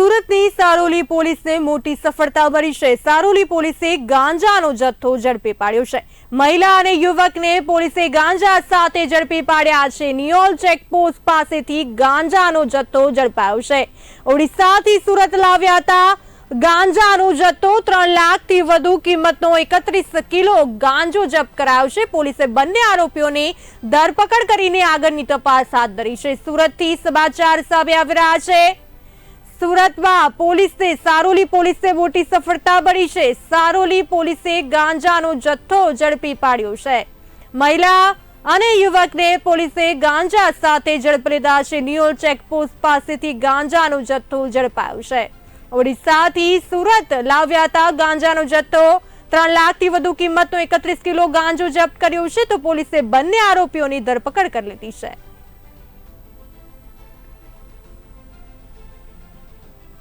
સુરતની સારોલી પોલીસને મોટી સફળતા મળી છે. સારોલી પોલીસે ગાંજાનો જથ્થો ઝડપી પાડ્યો છે. મહિલા અને યુવકને પોલીસે ગાંજા સાથે ઝડપી પાડ્યા છે. નિયોલ ચેકપોસ્ટ પાસેથી ગાંજાનો જથ્થો ઝડપાયો છે. ઓડિશાથી સુરત લાવ્યા હતા. ગાંજાનો જથ્થો ત્રણ લાખથી વધુ કિંમતનો એકત્રીસ કિલો ગાંજો જપ્ત કરાયો છે. પોલીસે બંને આરોપીઓની ધરપકડ કરીને આગળની તપાસ હાથ ધરી છે. સુરતથી સમાચાર સામે આવી રહ્યા છે. સુરતમાં પોલીસે, સારોલી પોલીસે મોટી સફળતા મળી છે. સારોલી પોલીસે ગાંજાનો જથ્થો ઝડપી પાડ્યો છે. મહિલા અને યુવકને પોલીસે ગાંજા સાથે ઝડપી લીધા છે. નિયોલ ચેકપોસ્ટ પાસેથી ગાંજાનો જથ્થો ઝડપાયો છે. ઓડિશાથી સુરત લાવ્યા હતા ગાંજાનો જથ્થો ત્રણ લાખથી વધુ કિંમતનો એકત્રીસ કિલો ગાંજો જપ્ત કર્યો છે. તો પોલીસે બંને આરોપીઓની ધરપકડ કરી લીધી છે.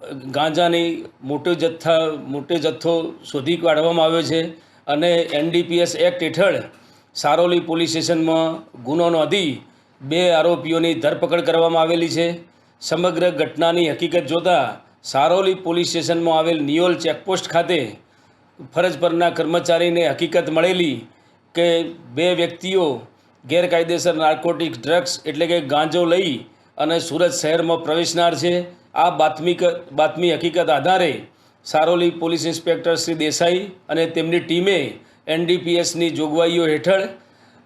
ગાંજાની મોટો જથ્થા, મોટો જથ્થો શોધી કાઢવામાં આવ્યો છે અને એનડીપીએસ એક્ટ હેઠળ સારોલી પોલીસ સ્ટેશનમાં ગુનો નોંધી બે આરોપીઓની ધરપકડ કરવામાં આવેલી છે. સમગ્ર ઘટનાની હકીકત જોતાં સારોલી પોલીસ સ્ટેશનમાં આવેલ નિયોલ ચેકપોસ્ટ ખાતે ફરજ પરના કર્મચારીને હકીકત મળેલી કે બે વ્યક્તિઓ ગેરકાયદેસર નાર્કોટિક્સ ડ્રગ્સ એટલે કે ગાંજો લઈ અને સુરત શહેરમાં પ્રવેશનાર છે. આ બાતમી બાતમી હકીકત આધારે સારોલી પોલીસ ઇન્સ્પેક્ટર શ્રી દેસાઈ અને તેમની ટીમે એનડીપીએસની જોગવાઈઓ હેઠળ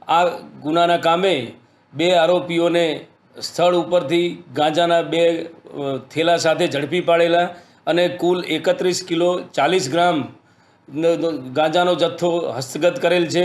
આ ગુનાના કામે બે આરોપીઓને સ્થળ ઉપરથી ગાંજાના બે થેલા સાથે ઝડપી પાડેલા અને કુલ એકત્રીસ કિલો ચાલીસ ગ્રામ ગાંજાનો જથ્થો હસ્તગત કરેલ છે.